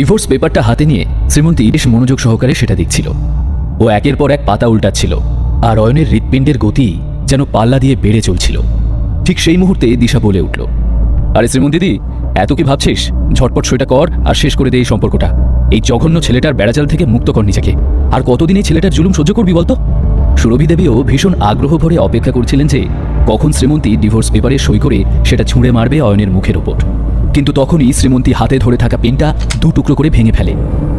Divorce পেপারটা হাতে নিয়ে শ্রীমন্তী বেশ মনোযোগ সহকারে সেটা দেখছিল। ও একের পর এক পাতা উল্টাচ্ছিল আর অয়নের হৃৎপিণ্ডের গতি যেন পাল্লা দিয়ে বেড়ে চলছিল। ঠিক সেই মুহূর্তে দিশা বলে উঠল, আরে শ্রীমন্তী দি, এত কি ভাবছিস? ঝটপট সেটা কর আর শেষ করে দে এই সম্পর্কটা। এই জঘন্য ছেলেটার বেড়াচাল থেকে মুক্ত কর নিজেকে। আর কতদিন এই ছেলেটার জুলুম সহ্য করবি বলতো? সুরভি দেবীও ভীষণ আগ্রহ ভরে অপেক্ষা করছিলেন যে কখন শ্রীমন্তী ডিভোর্স পেপারে সই করে সেটা ছুঁড়ে মারবে অয়নের মুখের ওপর কিন্তু তখনই শ্রীমন্তী হাতে ধরে থাকা পেনটা দু টুকরো করে ভেঙে ফেলে।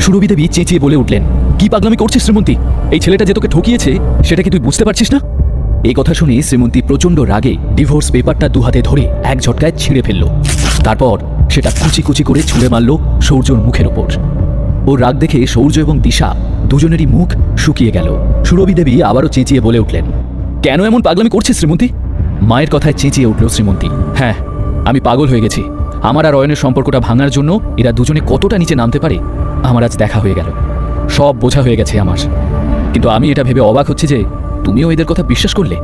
সুরভি দেবী চেঁচিয়ে বলে উঠলেন, কি পাগলামি করছিস শ্রীমন্তী? এই ছেলেটা যে তোকে ঠকিয়েছে, সেটা কি তুই বুঝতে পারছিস না? এই কথা শুনে শ্রীমন্তী প্রচণ্ড রাগে ডিভোর্স পেপারটা দু হাতে ধরে এক ঝটকায় ছিঁড়ে ফেলল। তারপর সেটা কুচি কুচি করে ছুঁড়ে মারল সৌর্যর মুখের ওপর। ওর রাগ দেখে সৌর্য এবং দিশা দুজনেরই মুখ শুকিয়ে গেল। সুরভি দেবী আবারও চেঁচিয়ে বলে উঠলেন, কেন এমন পাগলামি করছিস শ্রীমন্তী? মায়ের কথায় চেঁচিয়ে উঠল শ্রীমন্তী হ্যাঁ আমি পাগল হয়ে গেছি। আমার আর অয়নের সম্পর্কটা ভাঙার জন্য এরা দুজনে কতটা নিচে নামতে পারে, আমার আজ দেখা হয়ে গেল। সব বোঝা হয়ে গেছে আমার। কিন্তু আমি এটা ভেবে অবাক হচ্ছে যে তুমিও এদের কথা বিশ্বাস করলে।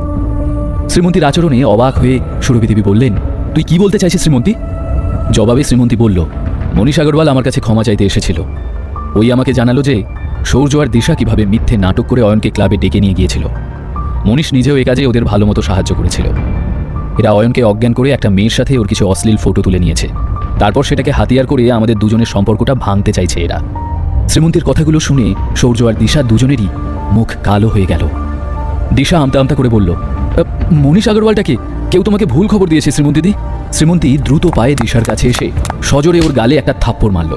শ্রীমন্তীর আচরণে অবাক হয়ে সুরভি দেবী বললেন, তুই কি বলতে চাইছিস শ্রীমন্তী? জবাবে শ্রীমন্তী বলল, মনীষ আগরওয়াল আমার কাছে ক্ষমা চাইতে এসেছিল। ওই আমাকে জানালো যে সৌর্য আর দিশা কীভাবে মিথ্যে নাটক করে অয়নকে ক্লাবে ডেকে নিয়ে গিয়েছিল। মনীষ নিজেও এ কাজে ওদের ভালো মতো সাহায্য করেছিল। এরা অয়নকে অজ্ঞান করে একটা মেয়ের সাথে ওর কিছু অশ্লীল ফটো তুলে নিয়েছে। তারপর সেটাকে হাতিয়ার করে আমাদের দুজনের সম্পর্কটা ভাঙতে চাইছে এরা। শ্রীমন্তীর কথাগুলো শুনে সৌর্য আর দিশা দুজনেরই মুখ কালো হয়ে গেল। দিশা আমতা আমতা করে বলল মনীষ আগরওয়ালটাকে কেউ তোমাকে ভুল খবর দিয়েছে শ্রীমন্তীদি শ্রীমন্তী দ্রুত পায়ে দিশার কাছে এসে সজোরে ওর গালে একটা থাপ্পড় মারল।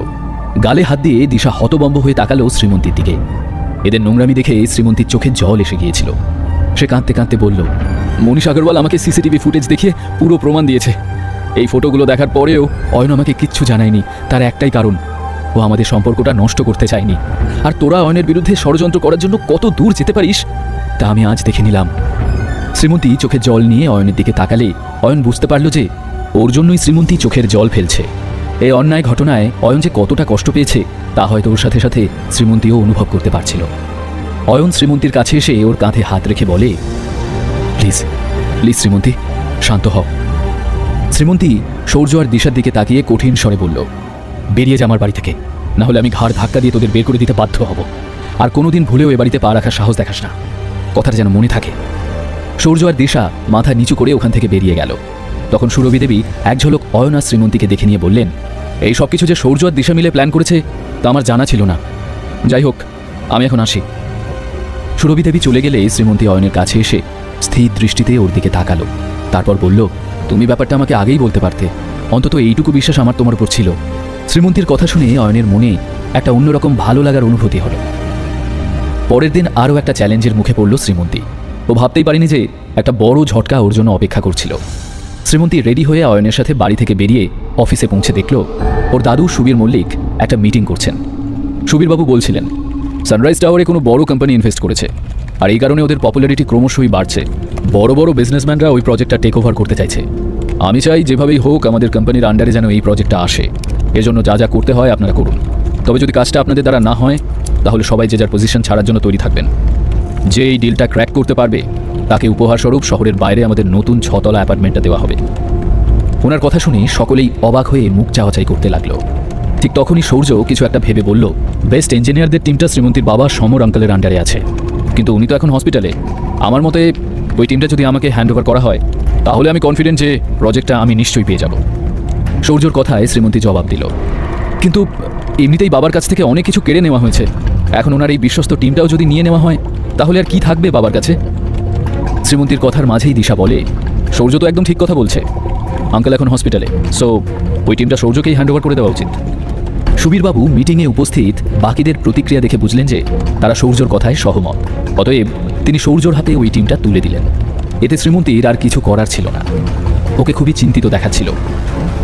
গালে হাত দিয়ে দিশা হতবম্ব হয়ে তাকালো শ্রীমন্তীর দিকে। এদের নোংরামি দেখে শ্রীমন্তীর চোখে জল এসে গিয়েছিল। সে কাঁদতে কাঁদতে বলল মনীষ আগরওয়াল আমাকে সিসিটিভি ফুটেজ দেখিয়ে পুরো প্রমাণ দিয়েছে। এই ফটোগুলো দেখার পরেও অয়ন আমাকে কিচ্ছু জানায়নি, তার একটাই কারণ, ও আমাদের সম্পর্কটা নষ্ট করতে চায়নি। আর তোরা অয়নের বিরুদ্ধে ষড়যন্ত্র করার জন্য কত দূর যেতে পারিস, তা আমি আজ দেখে নিলাম। শ্রীমন্তী চোখে জল নিয়ে অয়নের দিকে তাকালে অয়ন বুঝতে পারল যে ওর জন্যই শ্রীমন্তী চোখের জল ফেলছে। এই অন্যায় ঘটনায় অয়ন যে কতটা কষ্ট পেয়েছে, তা হয়তো ওর সাথে সাথে শ্রীমন্তীও অনুভব করতে পারছিল। অয়ন শ্রীমন্তীর কাছে এসে ওর কাঁধে হাত রেখে বলে প্লিজ প্লিজ শ্রীমন্তী, শান্ত হও। শ্রীমন্তী সৌর্য আর দিশার দিকে তাকিয়ে কঠিন স্বরে বলল, বেরিয়ে যা আমার বাড়ি থেকে, না হলে আমি ঘাড় ধাক্কা দিয়ে তোদের বের করে দিতে বাধ্য হব। আর কোনোদিন ভুলেও এ বাড়িতে পা রাখার সাহস দেখাস না। কথাটা যেন মনে থাকে। সৌর্য আর দিশা মাথা নিচু করে ওখান থেকে বেরিয়ে গেল। তখন সুরভি দেবী এক ঝলক অয়না শ্রীমন্তীকে দেখে নিয়ে বললেন, এই সব কিছু যে সৌর্য আর দিশা মিলে প্ল্যান করেছে, তা আমার জানা ছিল না। যাই হোক, আমি এখন আসি। সুরভি দেবী চলে গেলে শ্রীমন্তী অয়নের কাছে এসে স্থির দৃষ্টিতে ওর দিকে তাকালো। তারপর বলল, তুমি ব্যাপারটা আমাকে আগেই বলতে পারতে। অন্তত এইটুকু বিশ্বাস আমার তোমার উপর ছিল। শ্রীমন্তীর কথা শুনে অয়নের মনে একটা অন্যরকম ভালো লাগার অনুভূতি হলো। পরের দিন আরও একটা চ্যালেঞ্জের মুখে পড়ল শ্রীমন্তী। ও ভাবতেই পারিনি যে একটা বড় ঝটকা ওর জন্য অপেক্ষা করছিল। শ্রীমন্তী রেডি হয়ে অয়নের সাথে বাড়ি থেকে বেরিয়ে অফিসে পৌঁছে দেখল, ওর দাদু সুবীর মল্লিক একটা মিটিং করছেন। সুবীরবাবু বলছিলেন, সানরাইজ টাওয়ারে কোনো বড় কোম্পানি ইনভেস্ট করেছে। আর এই কারণে ওদের পপুলারিটি ক্রমশই বাড়ছে। বড় বড় বিজনেসম্যানরা ওই প্রজেক্টটা টেক ওভার করতে চাইছে। আমি চাই যেভাবেই হোক আমাদের কোম্পানির আন্ডারে যেন এই প্রজেক্টটা আসে। এজন্য যা যা করতে হয় আপনারা করুন। তবে যদি কাজটা আপনাদের দ্বারা না হয়, তাহলে সবাই যে যার পজিশন ছাড়ার জন্য তৈরি থাকবেন। যে এই ডিলটা ক্র্যাক করতে পারবে, তাকে উপহারস্বরূপ শহরের বাইরে আমাদের নতুন ছতলা অ্যাপার্টমেন্টটা দেওয়া হবে। ওনার কথা শুনে সকলেই অবাক হয়ে মুখ চাওয়াচাই করতে লাগল। ঠিক তখনই সৌর্য কিছু একটা ভেবে বলল বেস্ট ইঞ্জিনিয়ারদের টিমটা শ্রীমন্তীর বাবা সমর আঙ্কেলের আন্ডারে আছে। কিন্তু উনি তো এখন হসপিটালে আমার মতে, ওই টিমটা যদি আমাকে হ্যান্ড ওভার করা হয়, তাহলে আমি কনফিডেন্ট যে প্রজেক্টটা আমি নিশ্চয়ই পেয়ে যাব। সৌর্যর কথায় শ্রীমন্তী জবাব দিল। কিন্তু এমনিতেই বাবার কাছ থেকে অনেক কিছু কেড়ে নেওয়া হয়েছে। এখন ওনার এই বিশ্বস্ত টিমটাও যদি নিয়ে নেওয়া হয়, তাহলে আর কি থাকবে বাবার কাছে? শ্রীমন্তীর কথার মাঝেই দিশা বলে, সৌর্য তো একদম ঠিক কথা বলছে। আঙ্কেল এখন হসপিটালে সো ওই টিমটা সৌর্যকেই হ্যান্ড ওভার করে দেওয়া উচিত। সুবীরবাবু মিটিংয়ে উপস্থিত বাকিদের প্রতিক্রিয়া দেখে বুঝলেন যে তারা সৌর্যর কথায় সহমত। অতএব তিনি সৌর্যর হাতে ওই টিমটা তুলে দিলেন। এতে শ্রীমন্তীর আর কিছু করার ছিল না। ওকে খুবই চিন্তিত দেখাচ্ছিল।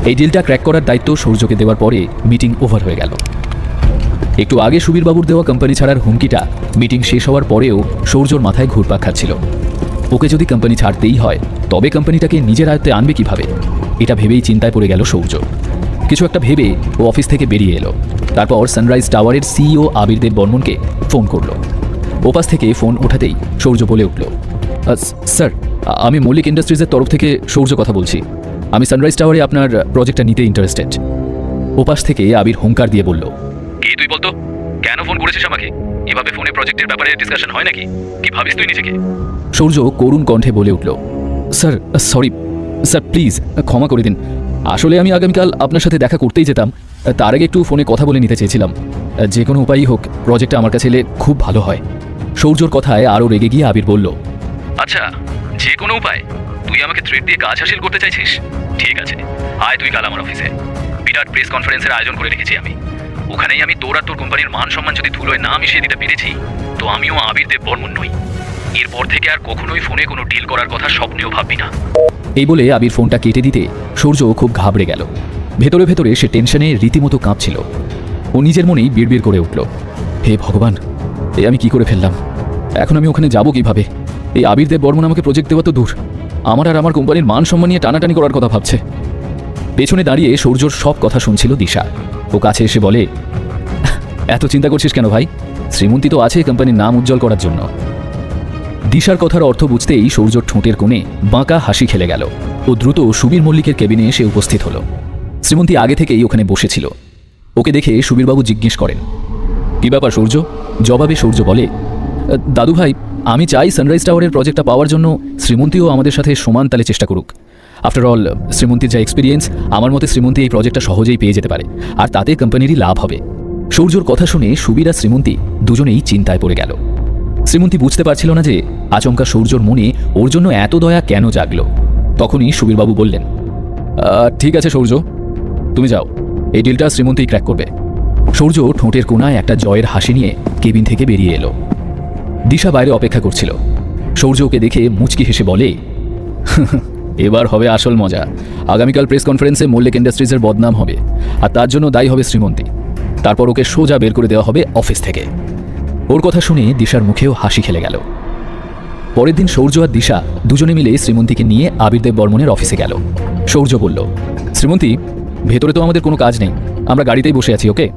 এই ডিলটা ক্র্যাক করার দায়িত্ব সৌর্যকে দেওয়ার পরে মিটিং ওভার হয়ে গেল। একটু আগে সুবীরবাবুর দেওয়া কোম্পানি ছাড়ার হুমকিটা মিটিং শেষ হওয়ার পরেও সৌর্যর মাথায় ঘুরপাক খাচ্ছিল। ওকে যদি কোম্পানি ছাড়তেই হয়, তবে কোম্পানিটাকে নিজের আয়ত্তে আনবে কীভাবে? এটা ভেবেই চিন্তায় পড়ে গেল সৌর্য। কিছু একটা ভেবে ও অফিস থেকে বেরিয়ে এলো। তারপর সানরাইজ টাওয়ারের সিইও আবির দেব বর্মনকে ফোন করল। ওপাশ থেকে ফোন ওঠাতেই সৌর্য বলে উঠল স্যার আমি মল্লিক ইন্ডাস্ট্রিজের তরফ থেকে সৌর্য কথা বলছি। আমি সানরাইজ টাওয়ারে আপনার প্রজেক্টটা নিতে ইন্টারেস্টেড ওপাশ থেকে আবির হুঙ্কার দিয়ে বলল কি তুই বলতো? কেন ফোন করেছিস আমাকে? এভাবে ফোনে প্রজেক্টের ব্যাপারে ডিসকাশন হয় নাকি? কি ভাবিস তুই নিজেকে? সূর্য করুণ কণ্ঠে বলে উঠল স্যার সরি স্যার প্লিজ ক্ষমা করে দিন। আসলে আমি আগামীকাল আপনার সাথে দেখা করতেই যেতাম। তার আগে একটু ফোনে কথা বলে নিতে চেয়েছিলাম। যে কোনো উপায়ই হোক প্রজেক্টটা আমার কাছে এলে খুব ভালো হয়। সৌর্যর কথায় আরও রেগে গিয়ে আবির বলল আচ্ছা যে কোনো উপায়। তুই আমাকে থ্রেড দিয়ে কাজ হাসিল করতে চাইছিস? ঠিক আছে। আয় তুই কাল আমার অফিসে বিরাট প্রেস কনফারেন্সের আয়োজন করে রেখেছি আমি। ওখানেই আমি তোর আর তোর কোম্পানির মান সম্মান যদি ধুলোয় না মিশিয়ে দিতে পেরেছি, তো আমিও আবির দেব বর্মন নই। এরপর থেকে আর কখনোই ফোনে কোনো ডিল করার কথা স্বপ্নেও ভাববি না। এই বলে আবির ফোনটা কেটে দিতে সূর্য খুব ঘাবড়ে গেল। ভেতরে ভেতরে সে টেনশনে রীতিমতো কাঁপছিল। ও নিজের মনেই বিড়বিড় করে উঠল। হে ভগবান, এ আমি কি করে ফেললাম? এখন আমি ওখানে যাব কীভাবে? এই আবির দেব বর্মন আমাকে প্রজেক্ট দেওয়া তো দূর। আমার আর আমার কোম্পানির মান সম্মান নিয়ে টানাটানি করার কথা ভাবছে। পেছনে দাঁড়িয়ে সূর্যর সব কথা শুনছিল দিশা। ও কাছে এসে বলে, এত চিন্তা করছিস কেন ভাই? শ্রীমন্তী তো আছে কোম্পানির নাম উজ্জ্বল করার জন্য। দিশার কথার অর্থ বুঝতেই সূর্যর ঠোঁটের কোণে বাঁকা হাসি খেলে গেল ও দ্রুত সুবীর মল্লিকের কেবিনে এসে উপস্থিত হলো। শ্রীমন্তী আগে থেকেই ওখানে বসেছিল। ওকে দেখে সুবীরবাবু জিজ্ঞেস করেন, কি ব্যাপার সূর্য? জবাবে সূর্য বলে, দাদু ভাই, আমি চাই সানরাইজ টাওয়ারের প্রজেক্টটা পাওয়ার জন্য শ্রীমন্তীও আমাদের সাথে সমান তালে চেষ্টা করুক। আফটার অল শ্রীমন্তীর যা এক্সপিরিয়েন্স আমার মতে শ্রীমন্তী এই প্রজেক্টটা সহজেই পেয়ে যেতে পারে, আর তাতে কোম্পানিরই লাভ হবে। সূর্যর কথা শুনে সুবীর আর শ্রীমন্তী দুজনেই চিন্তায় পড়ে গেল। শ্রীমন্তী বুঝতে পারছিল না যে আচমকা সূর্যর মনে ওর জন্য এত দয়া কেন জাগলো। তখনই সুবীরবাবু বললেন "আহ, ঠিক আছে সূর্য তুমি যাও। এই ডিলটা শ্রীমন্তী ক্র্যাক করবে। সূর্য ঠোঁটের কোনায় একটা জয়ের হাসি নিয়ে কেবিন থেকে বেরিয়ে এলো। দিশা বাইরে অপেক্ষা করছিল। সূর্য ওকে দেখে মুচকি হেসে বলে এবার হবে আসল মজা। আগামীকাল প্রেস কনফারেন্সে মল্লিক ইন্ডাস্ট্রিজের বদনাম হবে আর তার জন্য দায়ী হবে শ্রীমন্তী। তারপর ওকে সোজা বের করে দেওয়া হবে অফিস থেকে। ওর কথা শুনে দিশার মুখেও হাসি খেলে গেল। পরের দিন সৌর্য আর দিশা দুজনে মিলে শ্রীমন্তীকে নিয়ে আবিরদেব বর্মনের অফিসে গেল। সৌর্য বলল, শ্রীমন্তী, ভেতরে তো আমাদের কোনো কাজ নেই। আমরা গাড়িতেই বসে আছি, ওকে?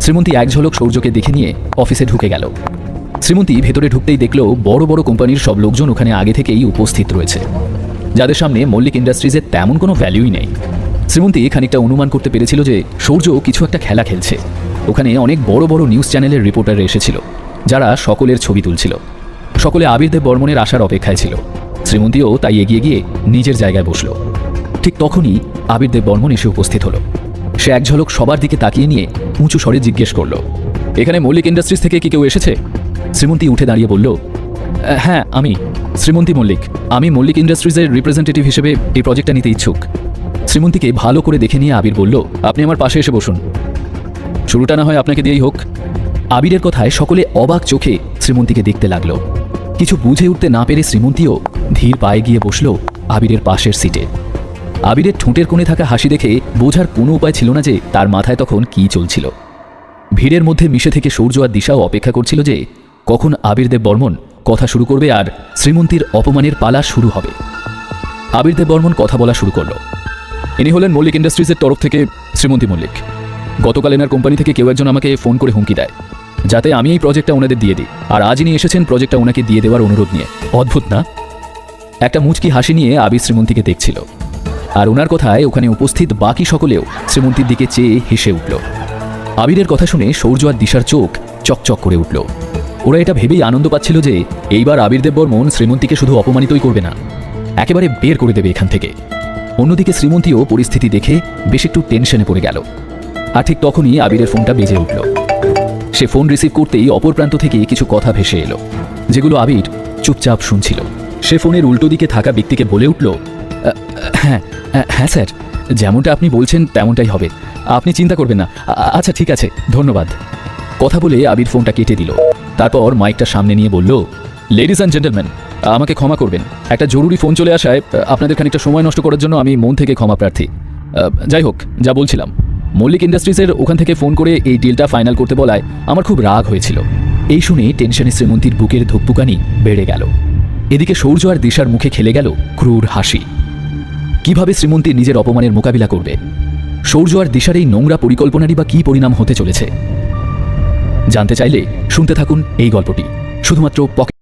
শ্রীমন্তী এক ঝলক সৌর্যকে দেখে নিয়ে অফিসে ঢুকে গেল। শ্রীমন্তী ভেতরে ঢুকতেই দেখল বড় বড় কোম্পানির সব লোকজন ওখানে আগে থেকেই উপস্থিত রয়েছে। যাদের সামনে মল্লিক ইন্ডাস্ট্রিজের তেমন কোনো ভ্যালুই নেই। শ্রীমন্তী খানিকটা অনুমান করতে পেরেছিল যে সৌর্য কিছু একটা খেলা খেলছে। ওখানে অনেক বড় বড় নিউজ চ্যানেলের রিপোর্টার এসেছিল, যারা সকলের ছবি তুলছিল। সকলে আবিরদেব বর্মনের আসার অপেক্ষায় ছিল। শ্রীমন্তীও তাই এগিয়ে গিয়ে নিজের জায়গায় বসল। ঠিক তখনই আবিরদেব বর্মন এসে উপস্থিত হলো। সে এক ঝলক সবার দিকে তাকিয়ে নিয়ে উঁচু স্বরে জিজ্ঞেস করল, এখানে মল্লিক ইন্ডাস্ট্রিজ থেকে কি কেউ এসেছে? শ্রীমন্তী উঠে দাঁড়িয়ে বলল হ্যাঁ আমি, শ্রীমন্তী মল্লিক। আমি মল্লিক ইন্ডাস্ট্রিজের রিপ্রেজেন্টেটিভ হিসেবে এই প্রজেক্টটা নিতে ইচ্ছুক। শ্রীমন্তীকে ভালো করে দেখে নিয়ে আবির বলল, আপনি আমার পাশে এসে বসুন। শুরুটা না হয় আপনাকে দিয়েই হোক। আবিরের কথায় সকলে অবাক চোখে শ্রীমন্তীকে দেখতে লাগল। কিছু বুঝে উঠতে না পেরে শ্রীমন্তীও ধীর পায়ে গিয়ে বসল আবিরের পাশের সিটে। আবিরের ঠোঁটের কোণে থাকা হাসি দেখে বোঝার কোনো উপায় ছিল না যে তার মাথায় তখন কী চলছিল। ভিড়ের মধ্যে মিশে থেকে সূর্য আর দিশাও অপেক্ষা করছিল যে কখন আবিরদেব বর্মন কথা শুরু করবে আর শ্রীমন্তীর অপমানের পালা শুরু হবে। আবিরদেব বর্মন কথা বলা শুরু করল। ইনি হলেন মল্লিক ইন্ডাস্ট্রিজের তরফ থেকে শ্রীমন্তী মল্লিক। গতকাল এনার কোম্পানি থেকে কেউ একজন আমাকে ফোন করে হুমকি দেয়। যাতে আমি এই প্রজেক্টটা ওনাদের দিয়ে দিই। আর আজ ইনি এসেছেন প্রজেক্টটা ওনাকে দিয়ে দেওয়ার অনুরোধ নিয়ে। অদ্ভুত, না? একটা মুচকি হাসি নিয়ে আবির শ্রীমন্তীকে দেখছিল। আর ওনার কথায় ওখানে উপস্থিত বাকি সকলেও শ্রীমন্তীর দিকে চেয়ে হেসে উঠল। আবিরের কথা শুনে সৌর্য আর দিশার চোখ চকচক করে উঠল। ওরা এটা ভেবেই আনন্দ পাচ্ছিল যে এইবার আবিরদেব বর্মন শ্রীমন্তীকে শুধু অপমানিতই করবে না। একেবারে বের করে দেবে এখান থেকে। অন্যদিকে শ্রীমন্তীও পরিস্থিতি দেখে বেশ একটু টেনশনে পড়ে গেল। আর ঠিক তখনই আবিরের ফোনটা বেজে উঠল। সে ফোন রিসিভ করতেই অপর প্রান্ত থেকে কিছু কথা ভেসে এলো যেগুলো আবির চুপচাপ শুনছিল। সে ফোনের উল্টো দিকে থাকা ব্যক্তিকে বলে উঠল "আ, হ্যাঁ হ্যাঁ স্যার যেমনটা আপনি বলছেন তেমনটাই হবে। আপনি চিন্তা করবেন না। আচ্ছা ঠিক আছে ধন্যবাদ। কথা বলে আবির ফোনটা কেটে দিল। তারপর মাইকটা সামনে নিয়ে বলল লেডিস অ্যান্ড জেন্টলম্যান আমাকে ক্ষমা করবেন। একটা জরুরি ফোন চলে আসায় আপনাদের খানিকটা সময় নষ্ট করার জন্য আমি মন থেকে ক্ষমা প্রার্থী। যাই হোক যা বলছিলাম। মল্লিক ইন্ডাস্ট্রিজের ওখান থেকে ফোন করে এই ডিলটা ফাইনাল করতে বলায় আমার খুব রাগ হয়েছিল। এই শুনে টেনশনে শ্রীমন্তীর বুকের ধুকপুকানি বেড়ে গেল। এদিকে সৌর্য আর দিশার মুখে খেলে গেল ক্রূর হাসি। কীভাবে শ্রীমন্তী নিজের অপমানের মোকাবিলা করবে? সৌর্য আর দিশার এই নোংরা পরিকল্পনারই বা কী পরিণাম হতে চলেছে? জানতে চাইলে শুনতে থাকুন এই গল্পটি। শুধুমাত্র পকেট